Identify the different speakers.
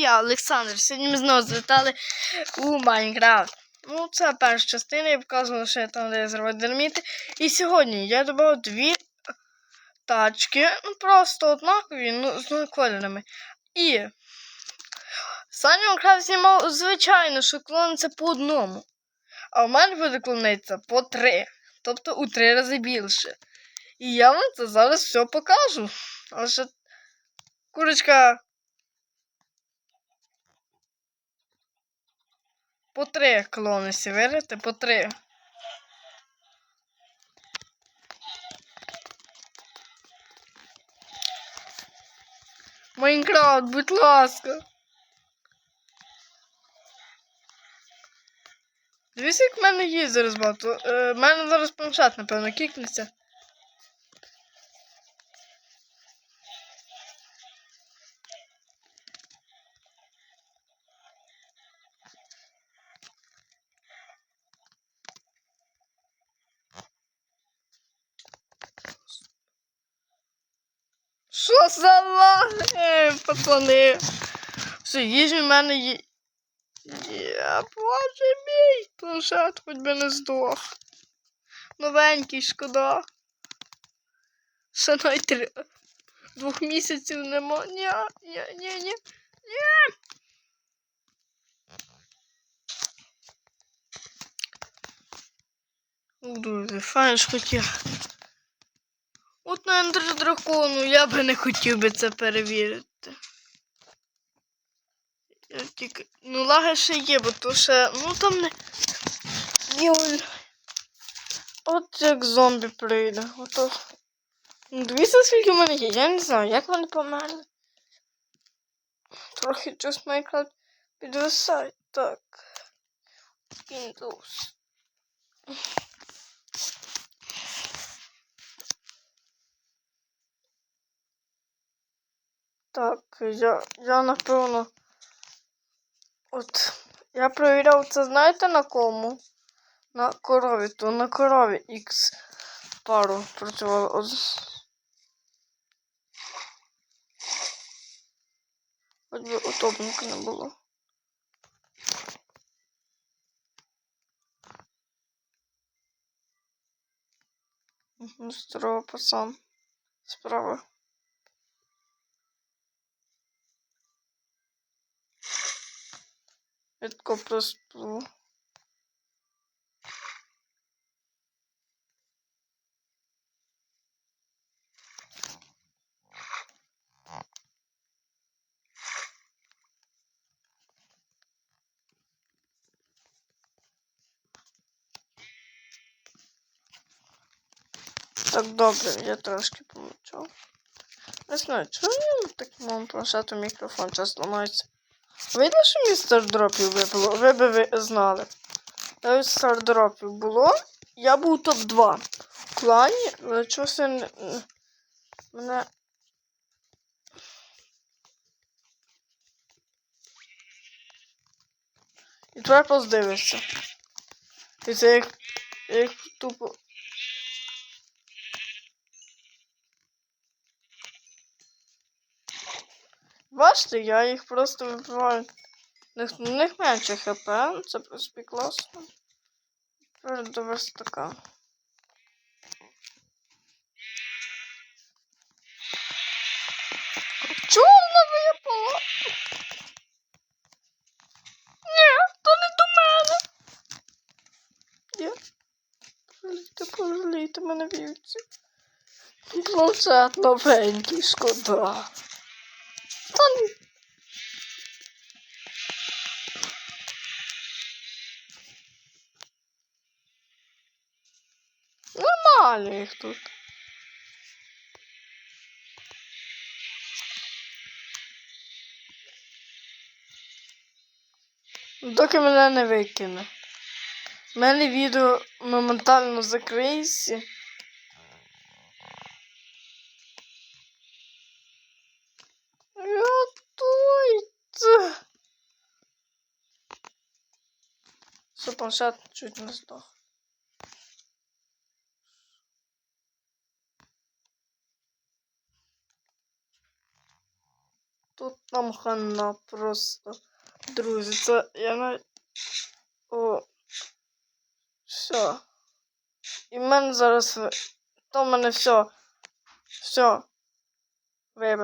Speaker 1: я, Олександр. Сьогодні ми знову злітали у Майнкрафт. Ну, це перша частина, я показувала, що я там, де я динаміти. І сьогодні я додав дві тачки, ну просто однакові, ну, з кольорами. І Саня Майнкрафт знімав, звичайно, що клониться по одному. А в мене буде клонитися по три. Тобто у три рази більше. І я вам це зараз все покажу. Але ще курочка. По три клонися, вірите? По три. Майнкрафт, будь ласка. Дивіться, як в мене є зараз багато. Е, в мене зараз планшет, напевно, кікнеться. Що за пацани? Все, їжі в мене є. Є, боже мій, планшет хоч би не здох. Новенький, шкода. Ще навіть двох місяців нема. Ні, ні, ні, ні. Ні. Друзі, файн ж хотів. От ендер дракону я би не хотів би це перевірити. Я тільки. Ну, лаги ще є, бо то ще. Ну там не. От як зомбі прийде. Ото. Ну, Дивіться, скільки в мене є. Я не знаю, як вони померли. Трохи щось Майнкрафт підвисає. Так. Windows. Так, я, я напевно. От. Я перевіряв це, знаєте на кому? На корові, то на корові X пару працювало. От. Хоч би утопника не було. Здорово, пацан. Справа. Я тако просто. Так, добре, я трошки помовчав. Не знаю, чому так моєму планшету мікрофон часто ламається. Видно, що містер дропів випало? Ви би ви знали. Навіть стардропів було. Я був топ-2 в клані, але чогось не- мене. І тепер поздивишся. І це як, як тупо. Бачите, я їх просто вибиваю. У них, менше хп, це в принципі класно. Тепер до верстака. Чого вона випала? Ні, то не до мене. Ні. Пожалійте, пожалійте мене вівці. Планшет новенький, шкода. Нормально їх тут. Доки мене не викине. У мене відео моментально закриється. Планшет чуть не здох. Тут Нам хана просто. Друзі, це я навіть. О. Все. І в мене зараз. То в мене все. Все. Вибив.